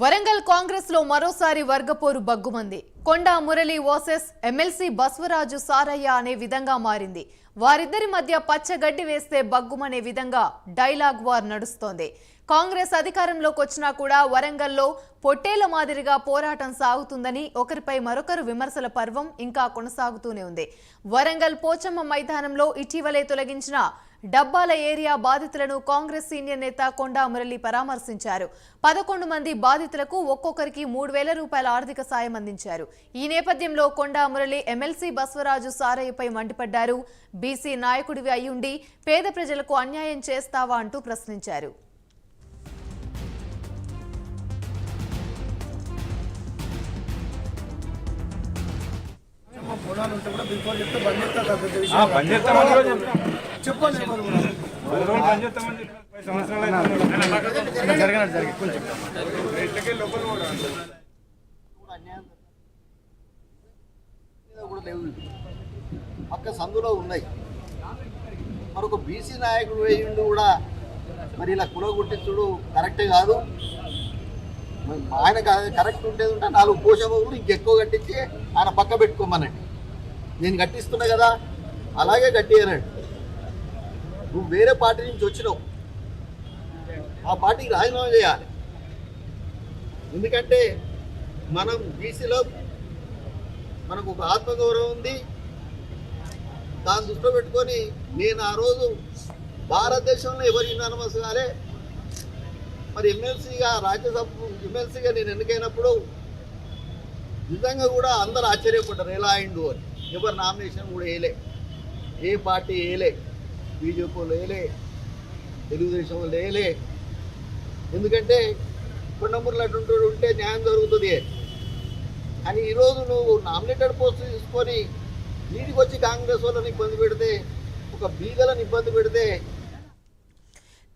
వరంగల్ కాంగ్రెస్లో మరోసారి వర్గపోరు బగ్గుమంది. కొండా మురళి వర్సెస్ ఎమ్మెల్సీ బస్వరాజు సారయ్య అనే విధంగా మారింది. వారిద్దరి మధ్య పచ్చగడ్డి వేస్తే బగ్గుమనే విధంగా డైలాగ్ వార్ నడుస్తోంది. కాంగ్రెస్ అధికారంలోకి వచ్చినా కూడా వరంగల్లో పొట్టేల మాదిరిగా పోరాటం సాగుతుందని ఒకరిపై మరొకరు విమర్శల పర్వం ఇంకా కొనసాగుతూనే ఉంది. వరంగల్ పోచమ్మ మైదానంలో ఇటీవలే తొలగించిన డబ్బాల ఏరియా బాధితులను కాంగ్రెస్ సీనియర్ నేత కొండా మురళి పరామర్శించారు. పదకొండు మంది బాధితులకు ఒక్కొక్కరికి మూడు వేల రూపాయల ఆర్థిక సాయం అందించారు. ఈ నేపథ్యంలో కొండా మురళి ఎమ్మెల్సీ బస్వరాజు సారయ్యపై మండిపడ్డారు. బీసీ నాయకుడివి అయ్యుండి పేద ప్రజలకు అన్యాయం చేస్తావా అంటూ ప్రశ్నించారు. చెప్పండి పక్క సందులో ఉన్నాయి. మరొక బీసీ నాయకుడు వేయుడు కూడా మరి ఇలా కుల గుర్తించుడు కరెక్టే కాదు. ఆయన కరెక్ట్ ఉండేది ఉంటే నాలుగు పోషకులు ఇంకెక్కువ కట్టించి ఆయన పక్క పెట్టుకోమనండి. నేను కట్టిస్తున్నా కదా అలాగే కట్టియనండి. నువ్వు వేరే పార్టీ నుంచి వచ్చినావు. ఆ పార్టీకి రాజీనామా చేయాలి. ఎందుకంటే మనం బీసీలో మనకు ఒక ఆత్మగౌరవం ఉంది దాన్ని దృష్టిలో పెట్టుకొని నేను ఆ రోజు భారతదేశంలో ఎవరు యునానమస్ కాలే మరి ఎమ్మెల్సీగా రాజ్యసభ ఎమ్మెల్సీగా నేను ఎన్నికైనప్పుడు నిజంగా కూడా అందరు ఆశ్చర్యపడ్డారు ఎలా అయిండు అని. ఎవరు నామినేషన్ కూడా వేయలే. ఏ పార్టీ వేయలే. బీజేపీ వాళ్ళు వేయలే. తెలుగుదేశం వాళ్ళు వేయలే. ఎందుకంటే కొండమూరులు అటువంటి ఉంటే న్యాయం జరుగుతుంది అని. ఈరోజు నువ్వు నామినేటెడ్ పోస్ట్ తీసుకొని వీటికి వచ్చి కాంగ్రెస్ వాళ్ళని ఇబ్బంది పెడితే ఒక బీదలను ఇబ్బంది పెడితే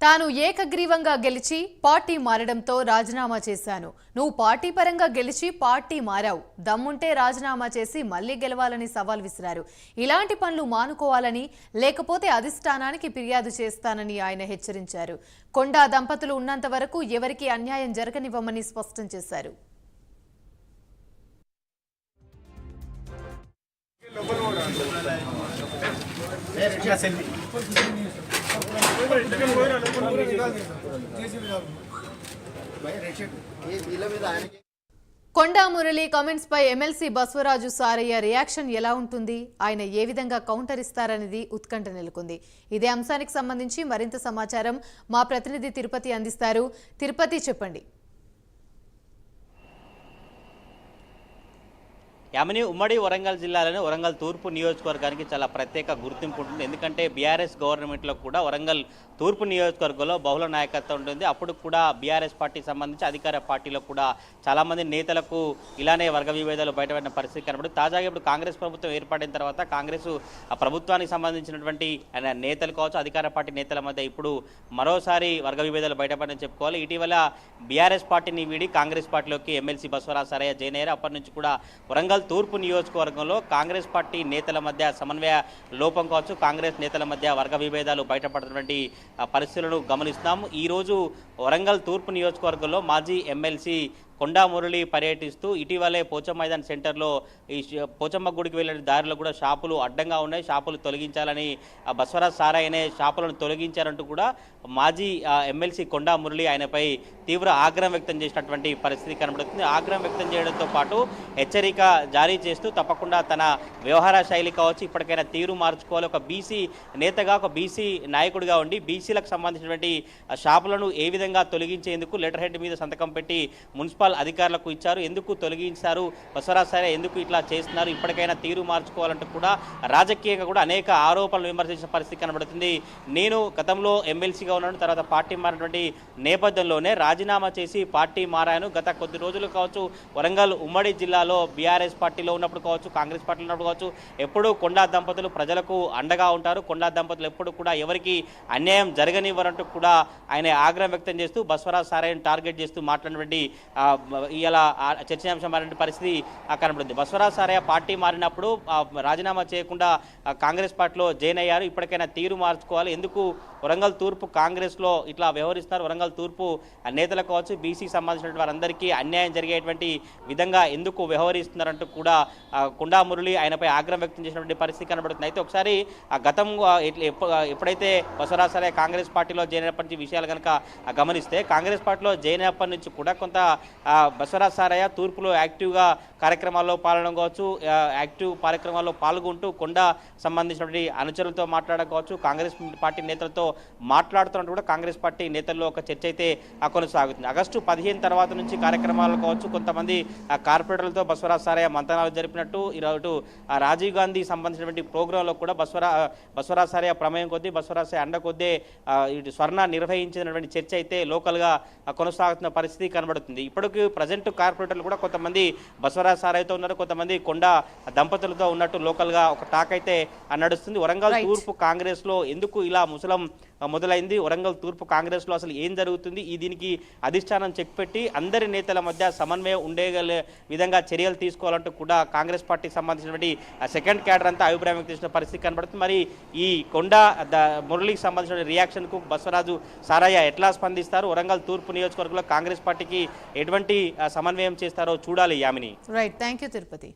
తాను ఏకగ్రీవంగా గెలిచి పార్టీ మారడంతో రాజీనామా చేశాను. నువ్వు పార్టీ పరంగా గెలిచి పార్టీ మారావు. దమ్ముంటే రాజీనామా చేసి మళ్ళీ గెలవాలని సవాల్ విసిరారు. ఇలాంటి పనులు మానుకోవాలని లేకపోతే అధిష్టానానికి ఫిర్యాదు చేస్తానని ఆయన హెచ్చరించారు. కొండా దంపతులు ఉన్నంత వరకు ఎవరికీ అన్యాయం జరగనివ్వమని స్పష్టం చేశారు. కొండా మురళి కామెంట్స్ పై ఎమ్మెల్సీ బస్వరాజు సారయ్య రియాక్షన్ ఎలా ఉంటుంది? ఆయన ఏ విధంగా కౌంటర్ ఇస్తారనేది ఉత్కంఠ నెలకొంది. ఇదే అంశానికి సంబంధించి మరింత సమాచారం మా ప్రతినిధి తిరుపతి అందిస్తారు. తిరుపతి చెప్పండి. యామిని ఉమ్మడి వరంగల్ జిల్లాలోని వరంగల్ తూర్పు నియోజకవర్గానికి చాలా ప్రత్యేక గుర్తింపు ఉంటుంది. ఎందుకంటే బీఆర్ఎస్ గవర్నమెంట్లో కూడా వరంగల్ తూర్పు నియోజకవర్గంలో బహుళ నాయకత్వం ఉంటుంది. అప్పుడు కూడా బీఆర్ఎస్ పార్టీ సంబంధించి అధికార పార్టీలో కూడా చాలామంది నేతలకు ఇలానే వర్గ విభేదాలు బయటపడిన పరిస్థితి కనబడి తాజాగా ఇప్పుడు కాంగ్రెస్ ప్రభుత్వం ఏర్పడిన తర్వాత కాంగ్రెస్ ఆ ప్రభుత్వానికి సంబంధించినటువంటి ఆయన నేతలు కావచ్చు అధికార పార్టీ నేతల మధ్య ఇప్పుడు మరోసారి వర్గ విభేదాలు బయటపడని చెప్పుకోవాలి. ఇటీవల బీఆర్ఎస్ పార్టీని వీడి కాంగ్రెస్ పార్టీలోకి ఎమ్మెల్సీ బసవరాజ్ సరయ్య జాయిన్ అప్పటి నుంచి కూడా వరంగల్ తూర్పు నియోజకవర్గంలో కాంగ్రెస్ పార్టీ నేతల మధ్య సమన్వయ లోపం కావచ్చు. కాంగ్రెస్ నేతల మధ్య వర్గ విభేదాలు బయటపడుతున్నటువంటి పరిస్థితులను గమనిస్తున్నాము. ఈరోజు వరంగల్ తూర్పు నియోజకవర్గంలో మాజీ ఎమ్మెల్సీ కొండా మురళి పర్యటిస్తూ ఇటీవలే పోచమ్మ సెంటర్లో ఈ పోచమ్మ గుడికి వెళ్ళిన దారిలో కూడా షాపులు అడ్డంగా ఉన్నాయి. షాపులు తొలగించాలని ఆ, బసవరాజ్ సారాయ్ అనే షాపులను తొలగించారంటూ కూడా మాజీ ఎమ్మెల్సీ కొండా మురళి ఆయనపై తీవ్ర ఆగ్రహం వ్యక్తం చేసినటువంటి పరిస్థితి కనబడుతుంది. ఆగ్రహం వ్యక్తం చేయడంతో పాటు హెచ్చరిక జారీ చేస్తూ తప్పకుండా తన వ్యవహార శైలి కావచ్చు ఇప్పటికైనా తీరు మార్చుకోవాలి. ఒక బీసీ నేతగా ఒక బీసీ నాయకుడిగా ఉండి బీసీలకు సంబంధించినటువంటి షాపులను ఏ విధంగా తొలగించేందుకు లెటర్ హెడ్ మీద సంతకం పెట్టి మున్సిపల్ అధికారులకు ఇచ్చారు. ఎందుకు తొలగించారు? బసవరాజ్ ఎందుకు ఇట్లా చేస్తున్నారు? ఇప్పటికైనా తీరు మార్చుకోవాలంటూ కూడా రాజకీయంగా కూడా అనేక ఆరోపణలు విమర్శించిన పరిస్థితి కనబడుతుంది. నేను గతంలో ఎమ్మెల్సీగా ఉన్నాను. తర్వాత పార్టీ మారినటువంటి నేపథ్యంలోనే రాజీనామా చేసి పార్టీ మారాను. గత కొద్ది రోజులు కావచ్చు వరంగల్ ఉమ్మడి జిల్లాలో బీఆర్ఎస్ పార్టీలో ఉన్నప్పుడు కావచ్చు కాంగ్రెస్ పార్టీలో ఉన్నప్పుడు కావచ్చు ఎప్పుడూ కొండా దంపతులు ప్రజలకు అండగా ఉంటారు. కొండా దంపతులు ఎప్పుడు కూడా ఎవరికి అన్యాయం జరగనివ్వరంటూ కూడా ఆయన ఆగ్రహం వ్యక్తం చేస్తూ బస్వరాజ్ సారాయణ టార్గెట్ చేస్తూ మాట్లాడినటువంటి ఇలా చర్చనీయాంశం మారిన పరిస్థితి కనబడింది. బసవరాజ్ సారయ్య పార్టీ మారినప్పుడు రాజీనామా చేయకుండా కాంగ్రెస్ పార్టీలో జాయిన్ అయ్యారు. ఇప్పటికైనా తీరు మార్చుకోవాలి. ఎందుకు వరంగల్ తూర్పు కాంగ్రెస్లో ఇట్లా వ్యవహరిస్తున్నారు? వరంగల్ తూర్పు ఆ, నేతలకు కావచ్చు బీసీకి సంబంధించిన వారందరికీ అన్యాయం జరిగేటువంటి విధంగా ఎందుకు వ్యవహరిస్తున్నారంటూ కూడా కుండా మురళి ఆయనపై ఆగ్రహం వ్యక్తం చేసినటువంటి పరిస్థితి కనబడుతుంది. అయితే ఒకసారి ఆ గతం ఎప్పుడైతే బసవరాజ్ సారయ్య కాంగ్రెస్ పార్టీలో జాయిన్ అయినప్పటి నుంచి విషయాలు కనుక గమనిస్తే కాంగ్రెస్ పార్టీలో జాయిన్ అయినప్పటి నుంచి కూడా కొంత బసవరాజ్ సారయ్య తూర్పులో యాక్టివ్గా కార్యక్రమాల్లో పాల్గొనడం కావచ్చు యాక్టివ్ కార్యక్రమాల్లో పాల్గొంటూ కొండ సంబంధించినటువంటి అనుచరులతో మాట్లాడడం కావచ్చు కాంగ్రెస్ పార్టీ నేతలతో మాట్లాడుతున్నట్టు కూడా కాంగ్రెస్ పార్టీ నేతల్లో ఒక చర్చ అయితే కొనసాగుతుంది. ఆగస్టు పదిహేను తర్వాత నుంచి కార్యక్రమాలు కావచ్చు కొంతమంది ఆ, కార్పొరేటర్లతో బసవరాజ్ సారయ్య మంతనాలు జరిపినట్టు ఈరోజు రాజీవ్ గాంధీ సంబంధించినటువంటి ప్రోగ్రాంలో కూడా బసవరా బసవరాజ్ సారయ్య ప్రమేయం కొద్దీ బసవరాజ్ సారయ్య అండ కొద్దీ స్వర్ణ నిర్వహించినటువంటి చర్చ అయితే లోకల్గా కొనసాగుతున్న పరిస్థితి కనబడుతుంది. ఇప్పుడు ఇప్పటికి ప్రజెంట్ కార్పొరేటర్లు కూడా కొంతమంది బసవరాజ్ సారయ్యతో ఉన్నారు కొంతమంది కొండ దంపతులతో ఉన్నట్టు లోకల్గా ఒక టాక్ అయితే నడుస్తుంది వరంగల్. తూర్పు కాంగ్రెస్లో ఎందుకు ఇలా ముసలం మొదలైంది. వరంగల్ తూర్పు కాంగ్రెస్లో అసలు ఏం జరుగుతుంది? ఈ దీనికి అధిష్టానం చెక్ పెట్టి అందరి నేతల మధ్య సమన్వయం ఉండేగల విధంగా చర్యలు తీసుకోవాలంటూ కూడా కాంగ్రెస్ పార్టీకి సంబంధించినటువంటి సెకండ్ క్యాడర్ అంతా అభిప్రాయం వ్యక్తం చేసిన పరిస్థితి కనబడుతుంది. మరి ఈ కొండ ద- మురళికి సంబంధించిన రియాక్షన్కు బసవరాజు సారయ్య ఎట్లా స్పందిస్తారు? వరంగల్ తూర్పు నియోజకవర్గంలో కాంగ్రెస్ పార్టీకి ఎటువంటి సమన్వయం చేస్తారో చూడాలి Yamini. Right thank you Tirupati